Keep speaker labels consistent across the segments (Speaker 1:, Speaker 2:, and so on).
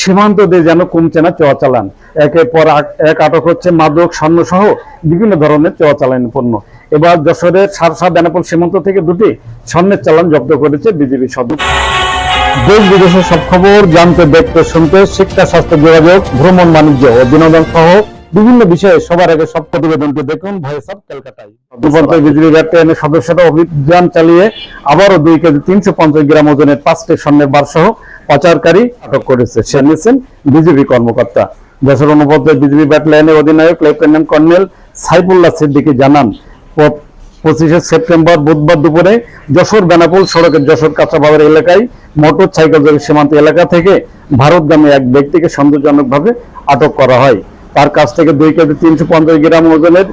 Speaker 1: সীমান্ত দিয়ে যেন কমছে না চোয়া চালান একের পর এক আটক হচ্ছে মাদক স্বর্ণ সহ বিভিন্ন ধরনের চোয়া চালান পণ্য। এবার যশোরের সারসা বেনাপোল সীমান্ত থেকে দুটি স্বর্ণের চালান জব্দ করেছে বিজেপি সদস্য দেশ বিদেশের সব খবর জানতে, দেখতে, শুনতে শিক্ষা, স্বাস্থ্য, যোগাযোগ, ভ্রমণ, বাণিজ্য ও বিনোদন সহ বিভিন্ন বিষয়ে সবার আগে সব প্রতিবেদনটি দেখুন। ভয়েস অফ দুপন্থী বিজেপি ব্যাটালিয়নের সদস্যরা অভিযান চালিয়ে আবারও দুই কেজি তিনশো পঞ্চাশ গ্রাম ওজনের পাঁচটি স্বর্ণের বার সহ পাচারকারী আটক করেছে। সে নিয়েছেন বিজেপি কর্মকর্তা। যশোর অনুবদ্ধ বিজেপি ব্যাটালিয়নের অধিনায়ক লেফটেন্যান্ট কর্নেল সাইফুল্লাহ সিদ্দিকী জানান পঁচিশে সেপ্টেম্বর বুধবার দুপুরে যশোর বেনাপুল সড়কের যশোর কাঁচাবাজার এলাকায় মোটর সাইকেল সীমান্ত এলাকা থেকে ভারতগামী এক ব্যক্তিকে সন্দেহজনকভাবে আটক করা হয়। তার কাছ থেকে দুই কেজি তিনশো পঞ্চাশ গ্রাম ওজনের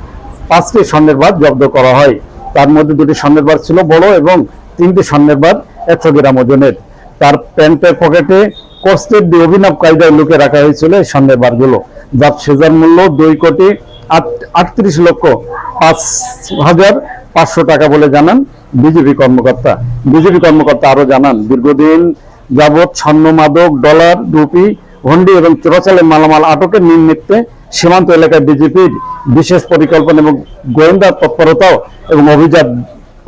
Speaker 1: পাঁচটি স্বর্ণের বার জব্দ করা হয়। তার মধ্যে দুটি স্বর্ণের বার ছিল বড় এবং তিনটি স্বর্ণের বার একশো গ্রাম ওজনের। তার প্যান্টের পকেটে কষ্টের দিয়ে অভিনব কায়দায় লুকে রাখা হয়েছিল এই স্বর্ণের বারগুলো যার সেজার মূল্য দুই কোটি আট- আটত্রিশ লক্ষ পাঁচ হাজার পাঁচশো টাকা বলে জানান বিজেপি কর্মকর্তা। বিজেপি কর্মকর্তা আরও জানান, দীর্ঘদিন যাবৎ স্বর্ণ মাদক, ডলার, রুপি হন্ডি এবং চোরাচালের মালামাল আটকের নিমিত্তে সীমান্ত এলাকায় বিজেপির বিশেষ পরিকল্পনা এবং গোয়েন্দা তৎপরতাও এবং অভিযান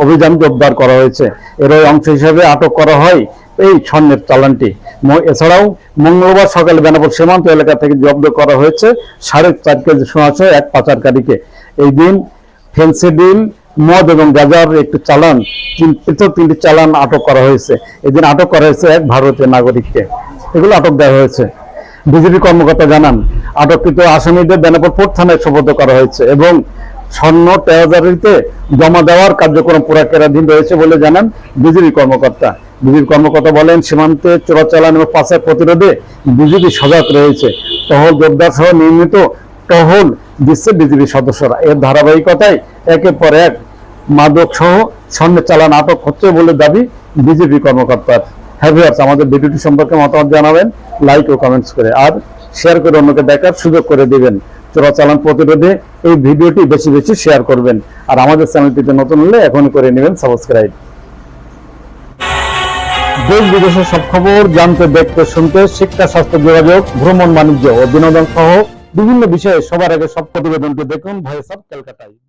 Speaker 1: অভিযান জোরদার করা হয়েছে। এরই অংশ হিসেবে আটক করা হয় এই স্বর্ণের চালানটি। এছাড়াও মঙ্গলবার সকালে বেনাপুর সীমান্ত এলাকা থেকে জব্দ করা হয়েছে সাড়ে চার কেজি সোনাসহ এক পাচারকারীকে। এই দিন ফেন্সিডিল মদ এবং গাজার একটি চালান পৃথক তিনটি চালান আটক করা হয়েছে। এদিন আটক করা হয়েছে এক ভারতীয় নাগরিককে। এগুলো আটক দেওয়া হয়েছে। বিজেপি কর্মকর্তা জানান, আটককৃত আসামিদের বেনাপুর পোর্ট থানায় সোপর্দ করা হয়েছে এবং স্বর্ণ ট্রেজারিতে জমা দেওয়ার কার্যক্রম পুরাকেরাধীন রয়েছে বলে জানান বিজেপি কর্মকর্তা। বিজেপি কর্মকর্তা বলেন, সীমান্তে চোরাচালান এবং পাচার প্রতিরোধে বিজেপি সজাগ রয়েছে। টহল জোরদার সহ নির্মিত টহল দিচ্ছে বিজেপি সদস্যরা। এর ধারাবাহিকতায় একের পর এক মাদক সহ স্বর্ণের চালান আটক হচ্ছে বলে দাবি বিজেপি কর্মকর্তার। হ্যাভিয়ার্স আমাদের ভিডিওটি সম্পর্কে মতামত জানাবেন লাইক ও কমেন্টস করে, আর শেয়ার করে অন্যকে দেখার সুযোগ করে দিবেন। চোরাচালান প্রতিরোধে এই ভিডিওটি বেশি বেশি শেয়ার করবেন। আর আমাদের চ্যানেলটিতে নতুন হলে এখনই করে নেবেন সাবস্ক্রাইব দেশ বিদেশের সব খবর জানতে, দেখতে, শুনতে, শিক্ষা, স্বাস্থ্য, যোগাযোগ, ভ্রমণ, বাণিজ্য ও বিনোদন সহ বিভিন্ন বিষয়ে সবার আগে সব প্রতিবেদনটি দেখুন। ভয়েস অফ কলকাতায়